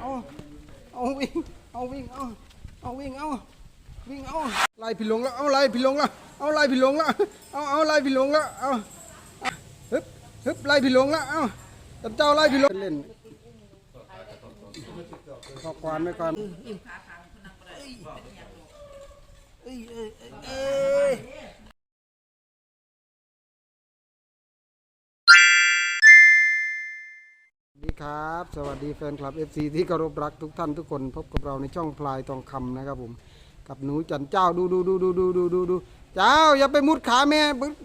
เอาเอาวิ่งเอาวิ่งเอาเอาวิ่งเอาวิ่งเอาไล่พี่หลงแล้วเอาไล่พี่หลงแล้วเอาไล่พี่หลงแล้วเอาเอาไล่พี่หลงแล้วเอาเอาฮึบฮึบไล่พี่หลงแล้วเอาจันเจ้าไล่พี่หลงเล่นขอควานไว้ก่อนเอ้ยเอ้ยเอ้ย ดีครับ สวัสดีแฟนคลับ FC ที่เคารพรักทุกท่านทุกคน พบกับเราในช่องพลายทองคำนะครับผม กับหนูจันเจ้าดูดูดูดูดูดูดูดูเจ้าอย่าไปมุดขาแม่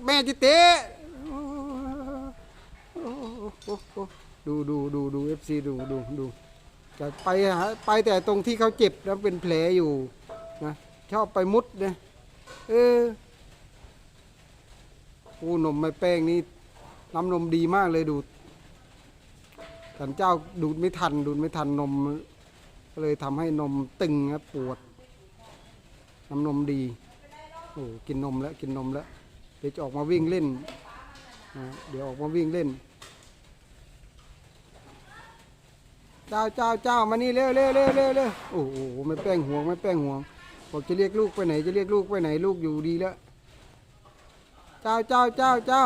แม่จิเตะดูดูดูดู FC ดูดูดูจะไปหาไปแต่ตรงที่เขาเจ็บแล้วเป็นแผลอยู่นะชอบไปมุดเนี่ยเออโอ้นมไม่แป้งนี่น้ำนมดีมากเลยดู สันเจ้าดูดไม่ทัน ดูดไม่ทันนม ก็เลยทำให้นมตึงครับปวด น้ำนมดีโอ้กินนมแล้วกินนมแล้ว เดี๋ยวจะออกมาวิ่งเล่นนะเดี๋ยวออกมาวิ่งเล่น เจ้าเจ้าเจ้ามานี่เร็วเร็วเร็วเร็วเร็วโอ้โหไม่แป้งห่วงไม่แป้งห่วงบอกจะเรียกลูกไปไหนจะเรียกลูกไปไหนลูกอยู่ดีแล้ว เจ้าเจ้าเจ้าเจ้า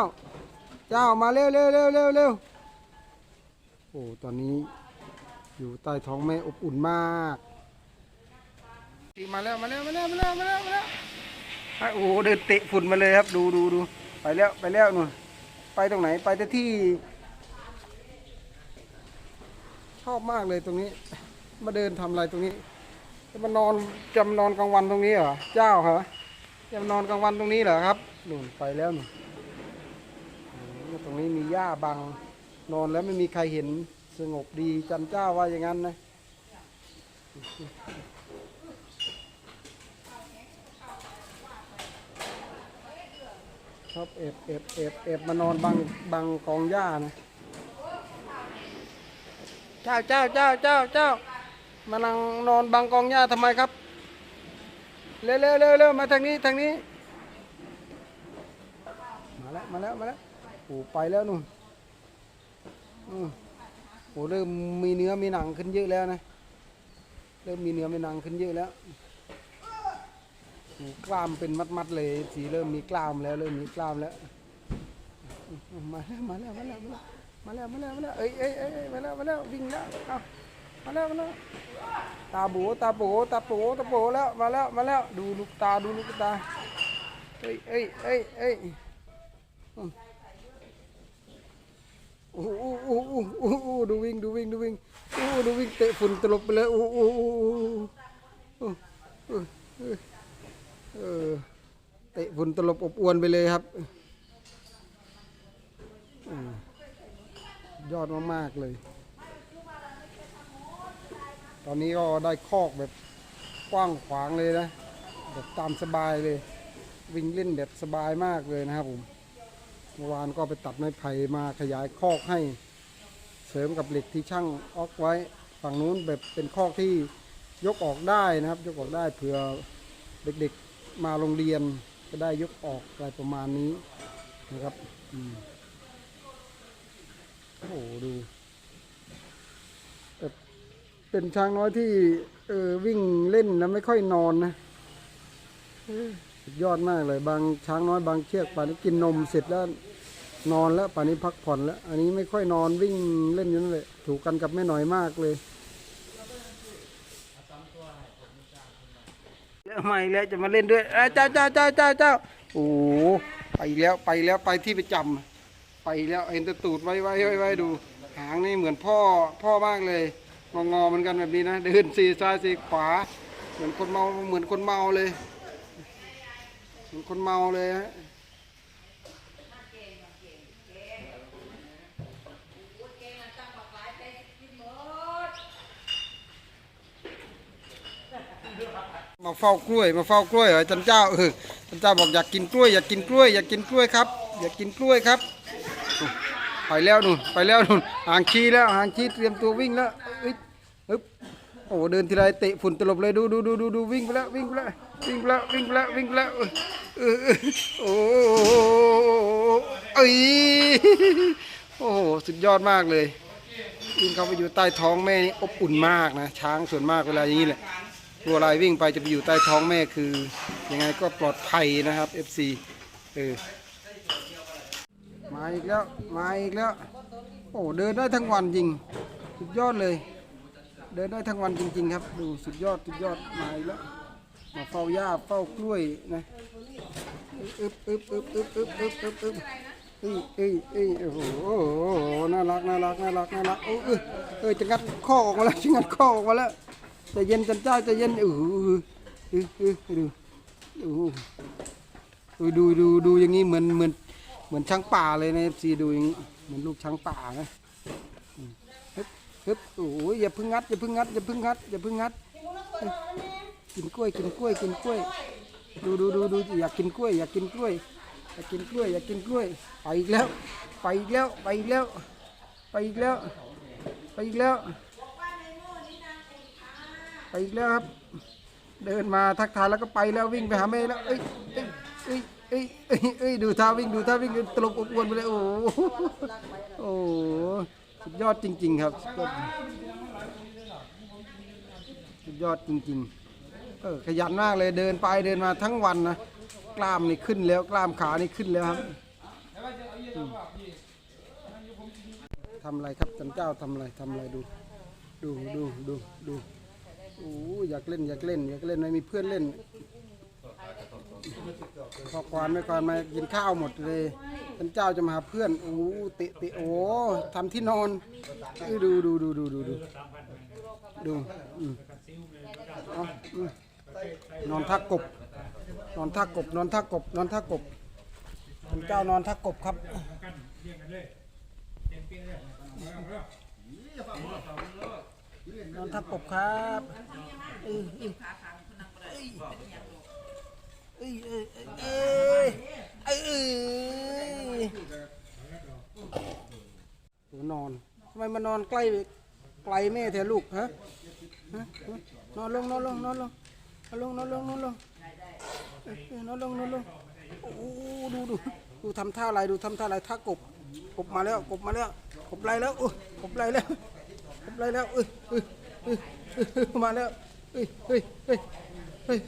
เจ้ามาเร็วเร็วเร็วเร็วเร็ว โอ้ตอนนี้อยู่ใต้ท้องแม่อบอุ่นมากตีมาแล้วมาแล้วมาแล้วมาแล้วมาแล้วมาแล้วโอ้เดินเตะฝุ่นมาเลยครับ ดูดูดูไปแล้วไปแล้วนู่นไปตรงไหนไปแต่ที่ ชอบมากเลยตรงนี้ มาเดินทำอะไรตรงนี้จะมานอนจะมานอนกลางวันตรงนี้เหรอเจ้าเหรอจะมานอนกลางวันตรงนี้เหรอครับนู่นไปแล้วนู่นตรงนี้มีหญ้าบัง นอนแล้วไม่มีใครเห็นสงบดีจันเจ้าว่าอย่างนั้นนะชอบเอบเอบเอบเอบมานอนบังบังกองหญ้านะเจ้าเจ้าเจ้าเจ้าเจ้ามานั่งนอนบังกองหญ้าทำไมครับเร็วเร็วเร็วเร็วมาทางนี้ทางนี้ มาแล้วมาแล้วมาแล้วโอ้ไปแล้วนู่น โหเริ่มมีเนื้อมีหนังขึ้นเยอะแล้วนะ เริ่มมีเนื้อมีหนังขึ้นเยอะแล้วกล้ามเป็นมัดๆเลย สีเริ่มมีกล้ามแล้ว เริ่มมีกล้ามแล้ว มาแล้วมาแล้วมาแล้วมาแล้วมาแล้วมาแล้วเอ้ยเอ้ยเอ้ยมาแล้วมาแล้ววิ่งแล้วเอามาแล้วมาแล้วตาโบตาโบตาโบตาโบแล้วมาแล้วมาแล้วดูลูกตาดูลูกตาเอ้ยเอ้ยเอ้ยเอ้ย อ้โหโอ้โหโอ้ดูวิ่งดูวิ่งดูวิ่งโอ้โหดูวิ่งเตะฝุ่นตลบไปเลยโอ้โหโอ้โหโอ้เออเตะฝุ่นตลบอบอวนไปเลยครับยอดมากๆเลย ตอนนี้ก็ได้คอกแบบกว้างขวางเลยนะ แบบตามสบายเลย วิ่งเล่นแบบสบายมากเลยนะครับผม มื่อวานก็ไปตัดไม้ไผ่มาขยายคอกให้ เสริมกับเหล็กที่ช่างออกไว้ ฝั่งนู้นแบบเป็นคอกที่ยกออกได้นะครับ ยกออกได้เผื่อเด็กๆมาโรงเรียนก็ได้ยกออกอะไรประมาณนี้นะครับอโอ้โหดูแบบเป็นช้างน้อยที่เออวิ่งเล่นนะไม่ค่อยนอนนะสุดยอดมากเลยบางช้างน้อยบางเชือกป่านนี้กินนมเสร็จแล้ว นอนแล้วป่านนี้พักผ่อนแล้ว อันนี้ไม่ค่อยนอนวิ่งเล่นอยู่นั่นแหละถูกกันกับแม่หน่อยมากเลยแล้วมาอีกแล้วจะมาเล่นด้วยเจ้าเจ้าเจ้าเจ้าเจ้าโอ้ไปแล้วไปแล้วไปที่ประจำไปแล้วเห็นตะตูดไว้ไว้ไว้ไว้ดู หางนี่เหมือนพ่อพ่อมากเลยงองอๆเหมือนกันแบบนี้นะเดินสีซ้ายสีขวา เหมือนคนเมาเหมือนคนเมาเลยเหมือนคนเมาเลยฮะ มาเฝ้ากล้วย มาเฝ้ากล้วยเหรอจันเจ้าเออจันเจ้าบอกอยากกินกล้วย อยากกินกล้วยอยากกินกล้วยครับ อยากกินกล้วยครับ ไปแล้วนู่นไปแล้วนู่นห่างชี้แล้วห่างชี้เตรียมตัววิ่งแล้วเอ้ยบอึ๊โอ้เดินทีไรเตะฝุ่นตลบเลยดูดูดูดูดูวิ่งไปแล้ววิ่งไปแล้ววิ่งไปแล้ววิ่งไปแล้ววิ่งไปแล้วเออโอ้ยโอ้โหสุดยอดมากเลยวิ่งเขาไปอยู่ใต้ท้องแม่นี่อบอุ่นมากนะช้างส่วนมากเวลาอย่างนี้แหละ ตัวลายวิ่งไปจะไปอยู่ใต้ท้องแม่คือยังไงก็ปลอดภัยนะครับ FC เออมาอีกแล้วมาอีกแล้วโอ้เดินได้ทั้งวันจริง สุดยอดเลย เดินได้ทั้งวันจริง ๆ ครับ ดูสุดยอดสุดยอดมาอีกแล้วมาเฝ้าหญ้าเฝ้ากล้วยนะอึบอึบอึบอึบอึบอึบอึบอึบเอ้ยเอ้ยเอ้ยโอ้โหน่ารักน่ารักน่ารักน่ารักโอ้เออจะงัดข้อออกมาแล้วจะงัดข้อออกมาแล้ว แต่เย็นจันเช้าแต่เย็นอืออืออือดูดูดูดูดูอย่างนี้เหมือนเหมือนเหมือนช้างป่าเลยนะซีดูอย่างเหมือนลูกช้างป่านะฮึบฮึบโอ้ยอย่าพึ่งงัดอย่าพึ่งงัดอย่าพึ่งงัดอย่าพึ่งงัด กินกล้วยกินกล้วยกินกล้วย ดูดูดูดูอยากกินกล้วยอยากกินกล้วยอยากกินกล้วยอยากกินกล้วยไปอีกแล้ว ไปอีกแล้วไปอีกแล้ว ไปอีกแล้ว ไปอีกแล้ว ไปอีกแล้วครับ เดินมาทักทายแล้วก็ไปแล้ววิ่งไปหาแม่แล้วเอ้ยเอ้ยเอ้ยเอ้ยเอ้ยดูท่าวิ่งดูท่าวิ่งตลบอบอวนไปเลยโอ้โหโอ้สุดยอดจริง ๆ ครับ สุดยอดจริงๆเออขยันมากเลยเดินไปเดินมาทั้งวันนะกล้ามนี่ขึ้นแล้วกล้ามขานี่ขึ้นแล้วครับทำอะไรครับจันเจ้าทำอะไรทำอะไรดู ดูดูดูดู โอ้ยอยากเล่นอยากเล่นอยากเล่นไม่มีเพื่อนเล่นพอควานไม่ควานมากินข้าวหมดเลยท่านเจ้าจะมาหาเพื่อนโอ้เตะเตะโอ้ทำที่นอนดูดูดูดูดูดูดูนอนทักกบ นอนทักกบ นอนทักกบ นอนทักกบท่านเจ้านอนทักกบครับ นอนทับกบครับเอ้ยเอ้ยเอ้ยเอ้ยเอ้ยเอ้ยนอนทำไมมานอนใกล้ไกลแม่แท้ลูกฮะนอนลงนอนลงนอนลงนอนลงนอนลงนอนลงนอนลงนอนลงโอ้ดูดูดูทำท่าอะไรดูทำท่าอะไรท่ากบกบมาแล้วกบมาแล้วกบไรแล้วอ้กบไรแล้ว ไล่แล้วเอ้ยเอ้ยเอ้ยมาแล้วเอ้ยเอ้ยเอ้ยเอ้ยเ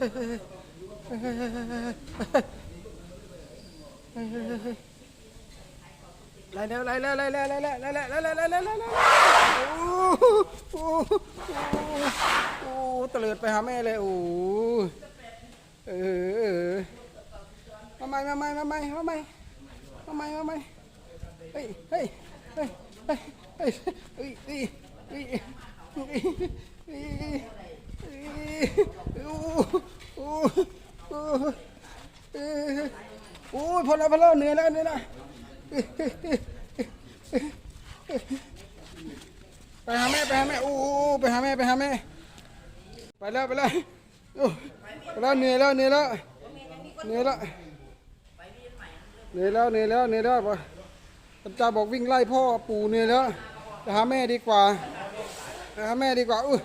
อ้ยไล่แล้วไล่แล้วไล่แล้วไล่แล้วไล่แล้วไล่แล้วไล่แล้วไล่แล้วโอ้โหโอ้เตลิดไปหาแม่เลยโอ้เออทำไมทำไมทำไมทำไมทำไมทำไมเฮ้ยเฮ้ยเฮ้ยเฮ้ยเฮ้ย โอ้โหโอ้โหโอ้โหเออโอ้ยพอแล้วพอแล้วเหนื่อยแล้วเหนื่อยแล้วไปหาแม่ไปหาแม่โอ้ไปหาแม่ไปหาแม่ไปแล้วไปแล้วโอ้ไปแล้วเหนื่อยแล้วเหนื่อยแล้วเหนื่อยแล้วเหนื่อยแล้วเหนื่อยแล้วเหนื่อยแล้วปะพระเจ้าบอกวิ่งไล่พ่อปู่เหนื่อยแล้วไปหาแม่ดีกว่า ไปหาแม่ดีกว่าอุ้ย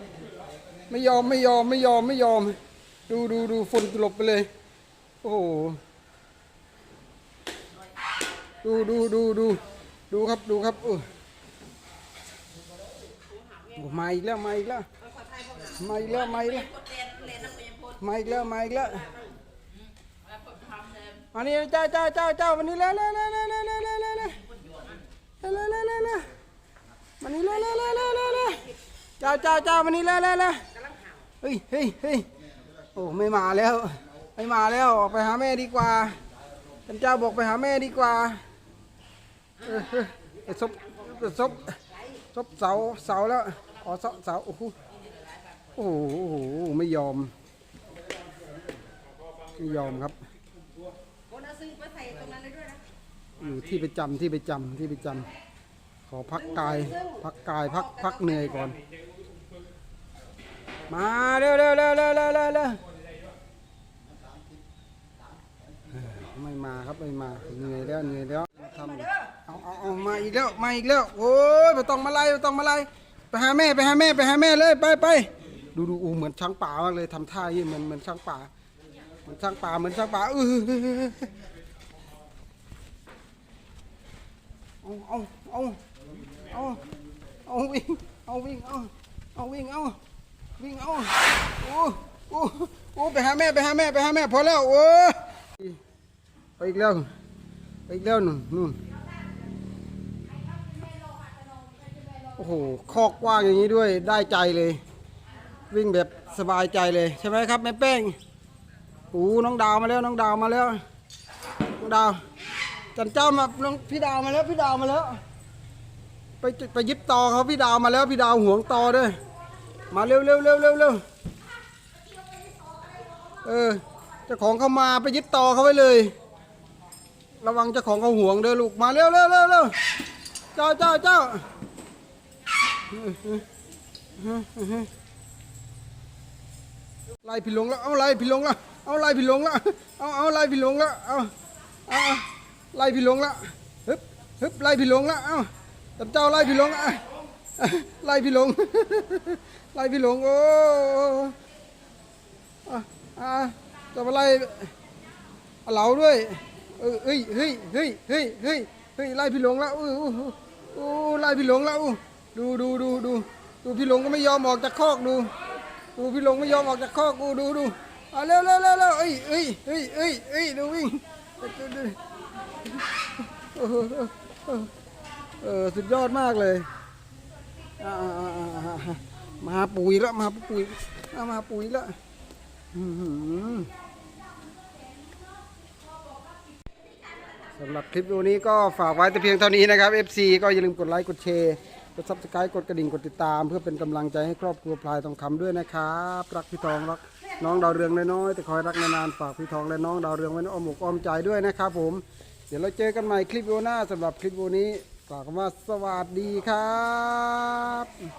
ไม่ยอมไม่ยอมไม่ยอมไม่ยอม ดูดูดูฝนตลบไปเลย โอ้โหดูดูดูดูดูครับดูครับอุ้ยโอ้มาอีกแล้วมาอีกแล้วมาอีกแล้วมาอีกแล้วมาอีกแล้วมาอีกแล้วมานี่เจ้าเจ้าเจ้าเจ้าวันนี้แล้วแล้วแล้วแล้วแล้วแล้วแล้วแล้วแล้วแล้วแล้วแล้วมานี่แล้วแล้วแล้วแล้วแล้วแล้วเจ้าเจ้าเจ้าวันนี้แล้วแล้วแล้วเฮ้ยเฮ้ยเฮ้ยโอ้ไม่มาแล้ว ไม่มาแล้วออกไปหาแม่ดีกว่าท่านเจ้าบอกไปหาแม่ดีกว่าเออเออไอ้ซบไอ้ซบซบเสาเสาแล้วอ๋อเสาเสาโอ้โหโอ้โหไม่ยอมไม่ยอมครับอนเอาซื้อไปใส่ตรงนั้นเลยด้วยนะอยู่ที่ประจำที่ประจำที่ประจำขอพักกาย พักกายพักพักเหนื่อยก่อน มาเร็วเร็วเร็วเร็วเร็วเร็วเร็วไม่มาครับไม่มาเหนื่อยแล้วเหนื่อยแล้วทำเอาเอาเอามาอีกแล้วมาอีกแล้วโอ้ยไม่ต้องมาไล่ไม่ต้องมาไล่ไปหาแม่ไปหาแม่ไปหาแม่เลยไปไปดูดูอูเหมือนช้างป่ามากเลยทำท่ายี่เหมือนเหมือนช้างป่าเหมือนช้างป่าเหมือนช้างป่าเออเอาเอาเอาเอาเอาวิ่งเอาวิ่งเอาเอาวิ่งเอา วิ่งเอาโอ้โอ้โอ้ไปหาแม่ไปหาแม่ไปหาแม่พอแล้วโอ้ไปอีกแล้วไปอีกแล้วนู่นนู่นโอ้โหคอกกว้างอย่างนี้ด้วยได้ใจเลย วิ่งแบบสบายใจเลยใช่ไหมครับแม่แป้งโอ้น้องดาวมาแล้วน้องดาวมาแล้วน้องดาวจันเจ้ามาน้องพี่ดาวมาแล้วพี่ดาวมาแล้ว ไปไปยิบต่อเขาพี่ดาวมาแล้วพี่ดาวห่วงต่อด้วย มาเร็วเร็วเร็วเร็วเร็วเออเจ้าของเขามาไปยึดต่อเขาไว้เลย ระวังเจ้าของเขาห่วงเด้อลูกมาเร็วเร็วเร็วเร็วเจ้าเจ้าเจ้าไล่พี่หลงแล้วเอาไล่พี่หลงแล้วเอาไล่พี่หลงแล้วเอาเอาไล่พี่หลงแล้วเอาเอาไล่พี่หลงแล้วฮึบฮึบไล่พี่หลงแล้วเอาจันเจ้าไล่พี่หลงอะ ไล่พี่หลง ไล่พี่หลง โอ้อะจะมาไล่เอาเหลาด้วยเฮ้ยเฮ้ยเฮ้ยเฮ้ยเฮ้ยเฮ้ยไล่พี่หลงแล้วอู้อู้อู้อู้ไล่พี่หลงแล้วดูดูดูดูดูพี่หลงก็ไม่ยอมออกจากคอกดู ดูพี่หลงไม่ยอมออกจากคอกกูดูดูอะเร็วเร็วเร็วเร็วเอ้ยเอ้ยเอ้ยเอ้ยเอ้ยดูวิ่งเออสุดยอดมากเลย มาปุ๋ยแล้วมาปุ๋ยมาปุ๋ยแล้วสำหรับคลิปวิดีโอนี้ก็ฝากไว้แต่เพียงเท่านี้นะครับ FC ก็อย่าลืมกดไลค์กดแชร์กดซับสไครต์กดกระดิ่งกดติดตาม เพื่อเป็นกำลังใจให้ครอบครัวพลายทองคำด้วยนะครับรักพี่ทองรักน้องดาวเรืองน้อยๆแต่คอยรักนานๆฝากพี่ทองและน้องดาวเรืองไว้ในอ้อมอกอ้อมใจด้วยนะครับผม เดี๋ยวเราเจอกันใหม่คลิปวิดีโอหน้าสำหรับคลิปวิดีโอนี้ กล่าวคำว่าสวัสดีครับ